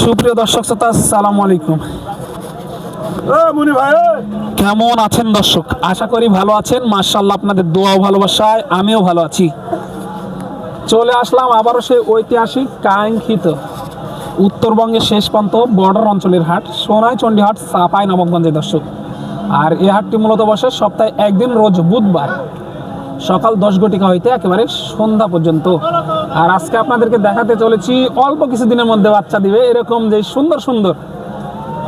সুপ্রিয় দর্শক শ্রোতা আসসালামু আলাইকুম। কেমন আছেন দর্শক? আশা করি ভালো আছেন। মার্শাল্লাহ আপনাদের দোয়া ভালোবাসায় আমিও ভালো আছি। চলে আসলাম আবারও সেই ঐতিহাসিক কাঙ্ক্ষিত উত্তরবঙ্গের শেষ প্রান্ত বর্ডার অঞ্চলের হাট সোনাই চণ্ডীহাট সাপাই নবগঞ্জে দর্শক। আর এই হাটটি মূলত বসে সপ্তাহে একদিন রোজ বুধবার। সকাল দশ ঘটিকা হইতে একেবারে সন্ধ্যা পর্যন্ত। আর আজকে আপনাদেরকে দেখাতে চলেছি, অল্প কিছু দিনের মধ্যে বাচ্চা দিবে। এরকম যে সুন্দর সুন্দর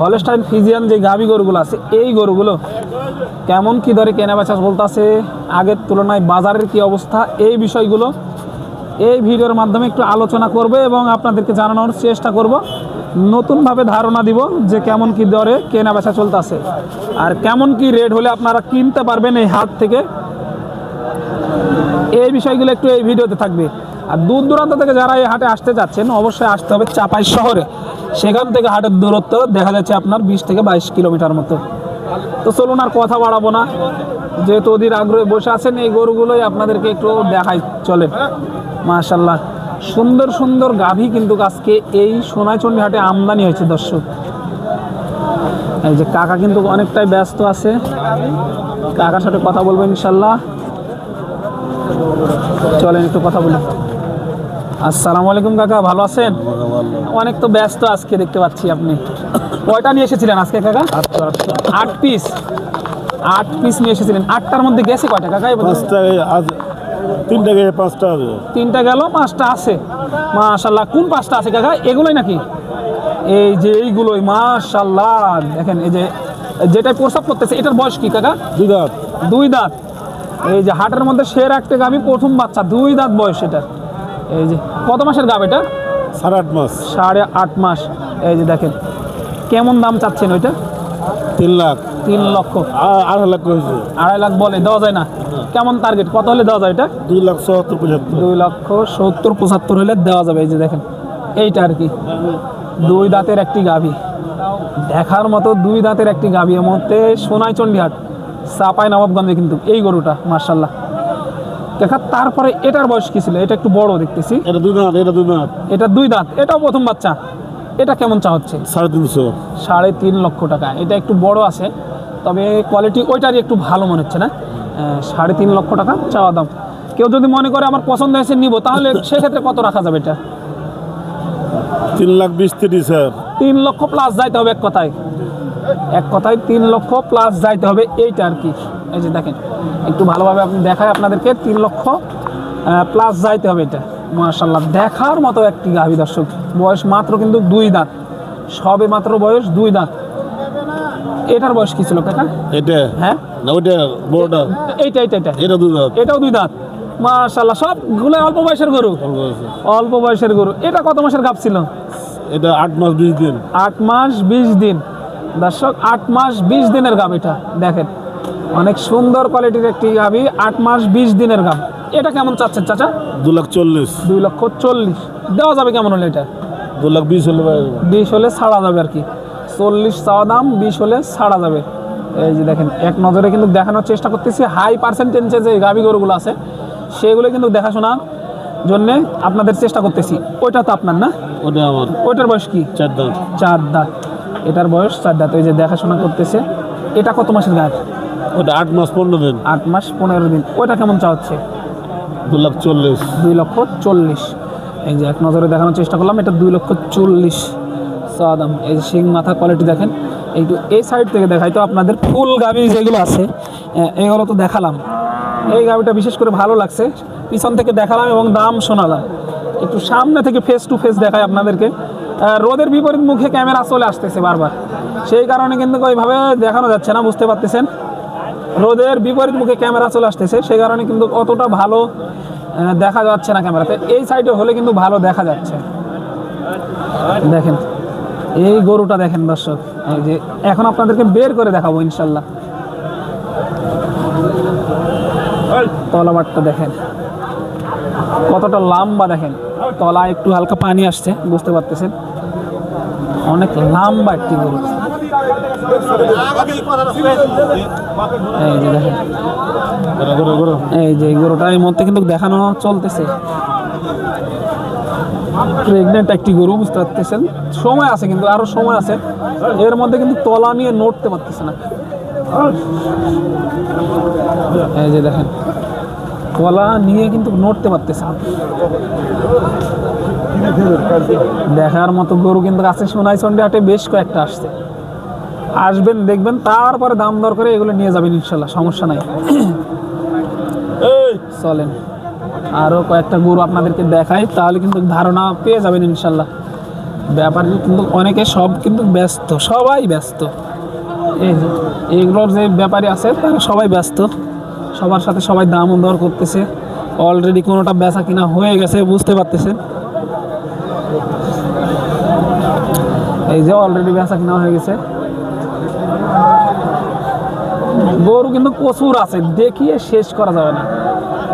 হলস্টাইন ফিজিয়ান যে গাভী গরুগুলো আছে, এই গরুগুলো কেমন কি দরে কেনা বেচা বলতেছে আগের তুলনায় বাজারের কি অবস্থা, এই বিষয়গুলো এই ভিডিওর মাধ্যমে একটু আলোচনা করব এবং আপনাদেরকে জানানোর চেষ্টা করব। নতুনভাবে ধারণা দিব যে কেমন কি দরে কেনা বেচা চলতেছে। আর কেমন কি রেট হলে আপনারা কিনতে পারবেন এই হাট থেকে। এই বিষয়গুলো একটু এই ভিডিওতে থাকবে। আর দূর দূরান্ত থেকে যারা এই হাটে আসতে যাচ্ছেন, অবশ্যই আসতে হবে চাপাই শহরে। সেখান থেকে হাটের দূরত্ব দেখা যাচ্ছে আপনার বিশ থেকে বাইশ কিলোমিটার মতো। তো চলুন আর কথা বাড়াবো না। যেহেতু ওদের আগ্রহে বসে আছেন, এই গরুগুলোই আপনাদেরকে একটু দেখাই চলেন মাশাল্লাহ সুন্দর সুন্দর গাভী কিন্তু আজকে এই সোনাইচন্ডী হাটে আমদানি হয়েছে, দর্শক। এই যে কাকা কিন্তু অনেকটাই ব্যস্ত আছে। কাকার সাথে কথা বলব ইনশাল্লাহ চলেন একটু কথা বলি। আসসালামু আলাইকুম কাকা ভালো আছেন? অনেক তো ব্যস্ত আজকে দেখতে পাচ্ছি আপনি। কয়টা নিয়ে এসেছিলেন আজকে কাকা? আট পিস আট পিস নিয়ে এসেছিলেন। আটটার মধ্যে গেছে কয়টা কাকা এবার পাঁচটা আজ তিনটা গেছে পাঁচটা হবে তিনটা গেল পাঁচটা আছে। মাশাল্লাহ কোন পাঁচটা আছে কাকা? এগুলোই নাকি? এই যে এইগুলোই মাশাল্লাহ দেখেন এই যে যেটাই প্রসাব করতেছে এটার বয়স কি কাকা? দুই দাঁত। দুই দাঁত। এই যে হাটের মধ্যে শের একটা গাভি প্রথম বাচ্চা দুই দাঁত বয়স এটা। এই যে কত মাসের গাভ এটা? সাড়ে আট মাস। সাড়ে আট মাস। এই যে দেখেন কেমন দাম চাচ্ছেন ওইটা? তিন লাখ। তিন লক্ষ। আড়াই লাখ হয়েছে। আড়াই লাখ বলে দেওয়া যায় না। কেমন টার্গেট কত হলে দেওয়া যায় এটা? দুই লাখ চুয়াত্তর পঁচাত্তর। দুই লক্ষ সত্তর পঁচাত্তর হলে দেওয়া যাবে। এই যে দেখেন এইটা আর কি। দুই দাঁতের একটি গাভী দেখার মতো দুই দাঁতের একটি গাভী এর মধ্যে সোনাই চণ্ডীহাট সাপাই নবাবগঞ্জে কিন্তু এই গরুটা মার্শাল্লাহ দেখা তারপরে এটার বয়স কি ছিল? এটা একটু বড় দেখতেছি। এটা দুই দাঁত এটা দুই দাঁত। এটা দুই দাঁত। এটাও প্রথম বাচ্চা। এটা কেমন চা হচ্ছে? সাড়ে তিনশো। সাড়ে তিন লক্ষ টাকা। এটা একটু বড় আছে তবে কোয়ালিটি ওইটারই একটু ভালো মনে হচ্ছে না? সাড়ে তিন লক্ষ টাকা চাওয়া দাম। কেউ যদি মনে করে আমার পছন্দ হয়েছে নিব তাহলে সেক্ষেত্রে কত রাখা যাবে এটা? তিন লাখ বিশ তিরিশ স্যার তিন লক্ষ প্লাস যাইতে হবে এক কথায়। এক কথায় তিন লক্ষ প্লাস যাইতে হবে এইটা আর কি। এই যে দেখেন একটু ভালোভাবে আপনি দেখায় আপনাদেরকে তিন লক্ষ প্লাস যাইতে হবে এটা। মার্শাল্লাহ দেখার মতো একটি গাভী দর্শক। বয়স মাত্র কিন্তু দুই দাঁত। সবে মাত্র বয়স দুই দাঁত। এটার বয়স কি ছিল কাকা? এটা? হ্যাঁ? না ওইটা বড়টা এইটা এইটা এটা এটা দুই দাঁত। এটাও দুই দাঁত। মার্শাল্লাহ সবগুলো অল্প বয়সের গরু। অল্প অল্প বয়সের গরু। এটা কত মাসের গাভ ছিল? এটা আট মাস বিশ দিন। আট মাস বিশ দিন। দর্শক আট মাস বিশ দিনের গাম এটা দেখেন। অনেক সুন্দর কোয়ালিটির একটি গাভি আট মাস বিশ দিনের গাম। এটা কেমন চাচ্ছেন চাচা? দু লাখ চল্লিশ। দুই লক্ষ চল্লিশ। দেওয়া যাবে কেমন হলে এটা? দু লাখ বিশ হলে বিশ হলে ছাড়া যাবে আর কি। চল্লিশ চাওয়া দাম বিশ হলে ছাড়া যাবে। এই যে দেখেন এক নজরে কিন্তু দেখানোর চেষ্টা করতেছি। হাই পার্সেন্টেজে যে গাভি গরুগুলো আছে সেগুলো কিন্তু দেখাশোনার জন্যে আপনাদের চেষ্টা করতেছি। ওইটা তো আপনার না? ওটা আমার। ওইটার বয়স কি? চার দাঁত। চার দাঁত। এটার বয়স চার দাঁত এই যে দেখাশোনা করতেছে। এটা কত মাসের গাছ? ওটা আট মাস পনেরো দিন। আট মাস পনেরো দিন। ওইটা কেমন চা হচ্ছে? দু লাখ চল্লিশ। দুই লক্ষ চল্লিশ। এই যে এক নজরে দেখানোর চেষ্টা করলাম এটা দুই লক্ষ চল্লিশ চা দাম। এই যে শিং মাথা কোয়ালিটি দেখেন একটু এই সাইড থেকে দেখাই তো আপনাদের। ফুল গাবি যেগুলো আছে এগুলো তো দেখালাম। এই গাবিটা বিশেষ করে ভালো লাগছে। পিছন থেকে দেখালাম এবং দাম শোনালাম। একটু সামনে থেকে ফেস টু ফেস দেখাই আপনাদেরকে। রোদের বিপরীত মুখে ক্যামেরা চলে আসতেছে বারবার। সেই কারণে কিন্তু ওইভাবে দেখানো যাচ্ছে না, বুঝতে পারতেছেন? রোদের বিপরীত মুখে ক্যামেরা চলে আসতেছে, সেই কারণে কিন্তু অতটা ভালো দেখা যাচ্ছে না ক্যামেরাতে। এই সাইডে হলে কিন্তু ভালো দেখা যাচ্ছে। দেখেন, এই গরুটা দেখেন দর্শক, এই যে এখন আপনাদেরকে বের করে দেখাবো ইনশাল্লাহ। তলাবারটা দেখেন। কতটা লম্বা দেখেন? তলা একটু হালকা পানি আসছে, বুঝতে পারতেছেন? অনেক লম্বা একটি গরু। এই যে গরুটা এই মধ্যে কিন্তু দেখানো চলতেছে। প্রেগনেন্ট একটি গরু, বুঝতে পারতেছেন? সময় আছে কিন্তু, আরও সময় আছে। এর মধ্যে কিন্তু তলা নিয়ে নড়তে পারতেছে না। এই যে দেখেন। তলা নিয়ে কিন্তু নড়তে পারতেছে না। দেখার মতো গরু কিন্তু আছে সোনাই চন্ডী হাটে বেশ কয়েকটা আসছে। আসবেন দেখবেন তারপরে দাম দর করে এগুলো নিয়ে যাবেন ইনশাল্লাহ সমস্যা নাই। চলেন আরও কয়েকটা গরু আপনাদেরকে দেখাই তাহলে কিন্তু ধারণা পেয়ে যাবেন ইনশাল্লাহ। ব্যাপার কিন্তু অনেকে সব কিন্তু ব্যস্ত সবাই ব্যস্ত। এই যে এইগুলোর যে ব্যাপারী আছে তারা সবাই ব্যস্ত। সবার সাথে সবাই দাম দর করতেছে। অলরেডি কোনোটা বেচা কিনা হয়ে গেছে, বুঝতে পারতেছেন এই যে অলরেডি বেচা কিনা হয়ে গেছে। গরু কিন্তু প্রচুর আছে, দেখিয়ে শেষ করা যাবে না।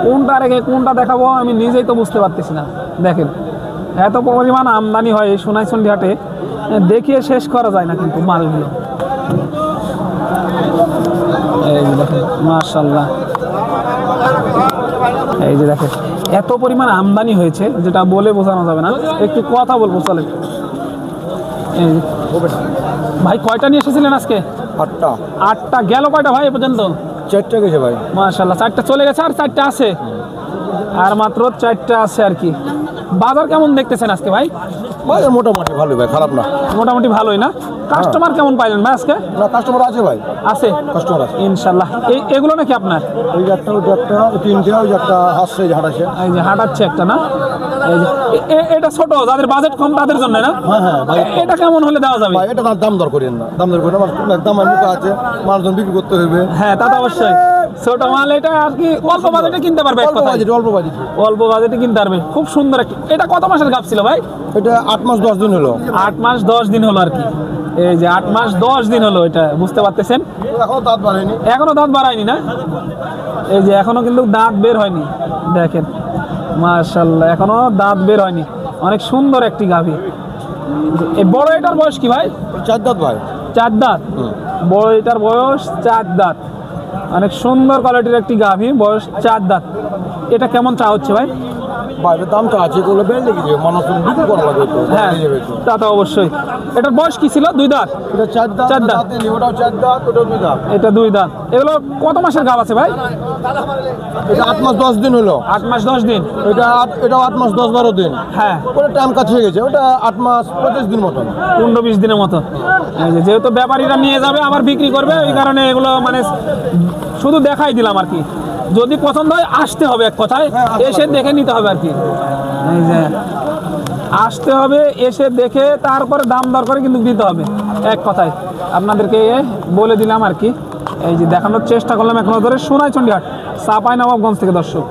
কোনটা রেখে কোনটা দেখাবো আমি নিজেই তো বুঝতে পারতেছি না। দেখেন, এত পরিমাণ আমদানি হয় এই সোনাইচন্ডি হাটে দেখিয়ে শেষ করা যায় না কিন্তু মালগুলো। এই মার্শাল্লাহ এই যে দেখেন এত পরিমাণ আমদানি হয়েছে যেটা বলে বোঝানো যাবে না। একটু কথা বলব চলেন। ভাই কয়টা নিয়ে এসেছিলেন আজকে? আটটা। আটটা। গেল কয়টা ভাই এ পর্যন্ত? চারটে গেছে ভাই। মাশাল্লাহ চারটা চলে গেছে আর চারটা আছে? আর মাত্র চারটা আছে আর কি। বাজার কেমন দেখতেছেন আজকে ভাই? ভাই মোটামুটি ভালোই ভাই খারাপ না। মোটামুটি ভালোই না? কাস্টমার কেমন পাইলেন ভাই আজকে? না কাস্টমার আছে ভাই। আছে? কাস্টমার আছে। ইনশাল্লাহ। এই এগুলো নাকি আপনার? ওই একটা ওই একটা ওই তিনটে ওই একটা হাসছে যে হাঁটাছে এই যে হাঁটাচ্ছে একটা না? এটা ছোট যাদের বাজেট কম তাদের জন্য না? হ্যাঁ হ্যাঁ ভাই। এটা কেমন হলে দেওয়া যাবে? ভাই এটা দাম- দাম দর করেন না। দাম দর করেন আমার একদম আমার মুখে আছে মানুষজন বিক্রি করতে হবে। হ্যাঁ তা তো অবশ্যই। ছোট মাল এটা আর কি অল্প বাজেটে কিনতে পারবে এক অল্প। বাজেট অল্প বাজেট অল্প বাজেটে কিনতে পারবে। খুব সুন্দর একটা এটা কত মাসের গাপ ছিল ভাই? এটা আট মাস দশ দিন হলো। আট মাস দশ দিন হলো আর কি। এই যে আট মাস দশ দিন হলো এটা বুঝতে পারতেছেন? এখনও দাঁত বাড়েনি। এখনও দাঁত বাড়ায়নি না? এই যে এখনও কিন্তু দাঁত বের হয়নি দেখেন। মার্শাল্লাহ এখনও দাঁত বের হয়নি। অনেক সুন্দর একটি গাভী। এই বড় এটার বয়স কি ভাই? চার দাঁত ভাই। চার দাঁত? বড় এটার বয়স চার দাঁত। অনেক সুন্দর কোয়ালিটির একটি গাভী বয়স চার দাঁত। এটা কেমন চা হচ্ছে ভাই? বাইরের দামটা আছে এগুলো বেড়ে গেছে মানুষজন বিক্রি করা লাগবে তো হ্যাঁ তো তা অবশ্যই। এটার বয়স কি ছিল? দুই দাঁত? এটা চার দাঁত চার দাঁত। ওটাও চার দাঁত ওটাও দুই দাঁত। এটা দুই দাঁত। এগুলো কত মাসের গাভ আছে ভাই? এটা আট মাস দশ দিন হলো। আট মাস দশ দিন। এটা আট এটাও আট মাস দশ বারো দিন। হ্যাঁ। ওটা টাইম কাছে হয়ে গেছে ওটা আট মাস পঁচিশ দিন মতন। পনেরো বিশ দিনের মতো। এই যেহেতু ব্যাপারীরা নিয়ে যাবে আবার বিক্রি করবে ওই কারণে এগুলো মানে শুধু দেখাই দিলাম আর কি। যদি পছন্দ হয় আসতে হবে এক কথায়। হ্যাঁ, এসে দেখে নিতে হবে আর কি। আসতে হবে এসে দেখে তারপরে দাম দর করে কিন্তু দিতে হবে এক কথায়। আপনাদেরকে বলে দিলাম আর কি। এই যে দেখানোর চেষ্টা করলাম এখনও ধরে সোনাই চন্ডিহাট সাপাই নবাবগঞ্জ থেকে দর্শক।